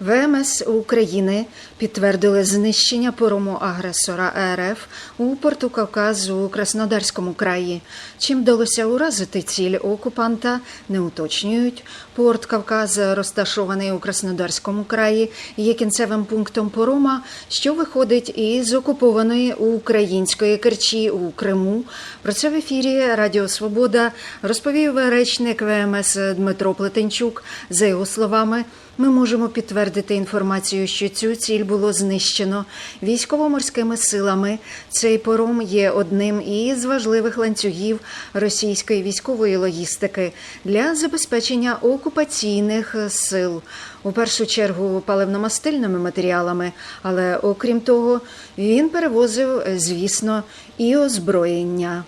ВМС України підтвердили знищення порому агресора РФ у порту Кавказу у Краснодарському краї. Чим вдалося уразити ціль окупанта, не уточнюють. Порт Кавказ розташований у Краснодарському краї, є кінцевим пунктом порома, що виходить із окупованої української Керчі у Криму. Про це в ефірі Радіо Свобода розповів речник ВМС Дмитро Плетенчук. За його словами, ми можемо підтвердити інформацію, що цю ціль було знищено військово-морськими силами. Цей пором є одним із важливих ланцюгів російської військової логістики для забезпечення окупаційних сил. У першу чергу паливно-мастильними матеріалами, але окрім того, він перевозив, звісно, і озброєння.